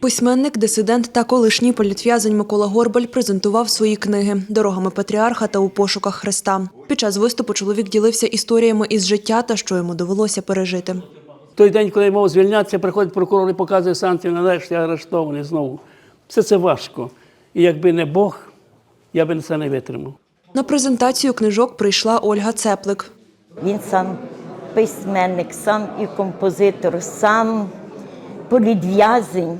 Письменник, дисидент та колишній політв'язень Микола Горбаль презентував свої книги Дорогами патріарха та у пошуках Христа. Під час виступу чоловік ділився історіями із життя та що йому довелося пережити. Той день, коли я мав звільнятися, приходить прокурор і показує санкцію, нарешті я арештований знову. Все це важко. І якби не Бог, я би це не витримав. На презентацію книжок прийшла Ольга Цеплик. Він сам письменник, сам і композитор, сам політв'язень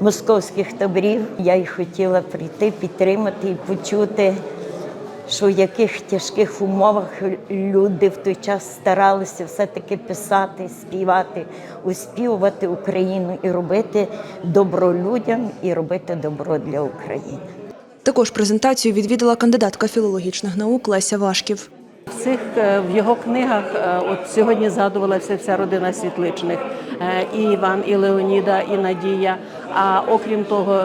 московських таборів. Я й хотіла прийти, підтримати і почути, що в яких тяжких умовах люди в той час старалися все-таки писати, співати, успівувати Україну і робити добро людям, і робити добро для України. Також презентацію відвідала кандидатка філологічних наук Леся Вашків. Цих е, в його книгах, е, от сьогодні згадувалася вся родина світличних, е, і Іван, і Леоніда, і Надія. А окрім того,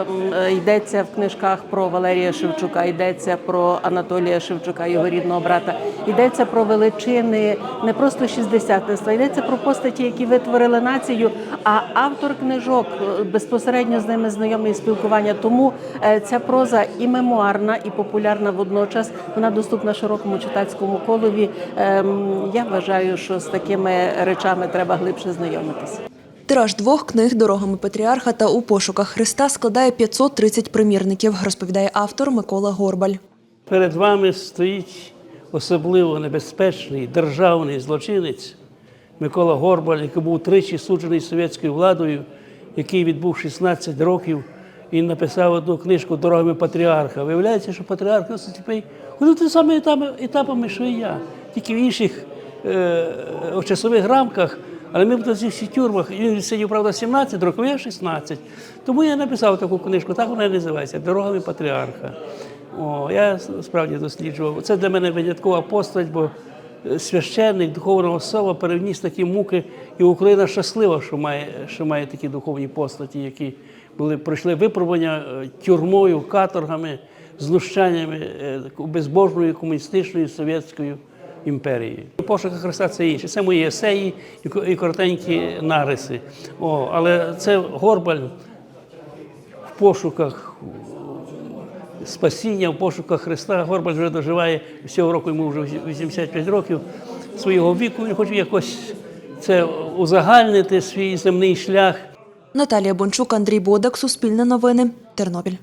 йдеться в книжках про Валерія Шевчука, йдеться про Анатолія Шевчука, його рідного брата. Йдеться про величини не просто шістдесятництва, йдеться про постаті, які витворили націю. А автор книжок безпосередньо з ними знайомий спілкування. Тому ця проза і мемуарна, і популярна водночас. Вона доступна широкому читацькому колові. Ем, Я вважаю, що з такими речами треба глибше знайомитися. Тираж двох книг Дорогами патріарха та у пошуках Христа складає 530 примірників, розповідає автор Микола Горбаль. Перед вами стоїть особливо небезпечний державний злочинець Микола Горбаль, який був тричі суджений совєтською владою, який відбув 16 років і написав одну книжку Дорогами патріарха. Виявляється, що патріарх Йосипій ходив тими самими етапами, етапами, що і я, тільки в інших е, часових рамках. Але ми в цих всіх тюрмах, він сидів, правда, 17 років, я 16. Тому я написав таку книжку, так вона і називається Дорогами патріарха. О, я справді досліджував. Це для мене виняткова постать, бо е, священник, духовна особа перевніс такі муки, і Україна щаслива, що має, що має такі духовні постаті, які були, пройшли випробування е, тюрмою, каторгами, знущаннями е, безбожною комуністичною совєтською імперією. Пошука Христа це інше. Це мої есеї і коротенькі нариси. О, але це Горбаль в пошуках спасіння в пошуках Христа. Горбаль вже доживає цього року, йому вже 85 років свого віку. Він хоче якось це узагальнити свій земний шлях. Наталія Бончук, Андрій Бодак, Суспільне новини, Тернопіль.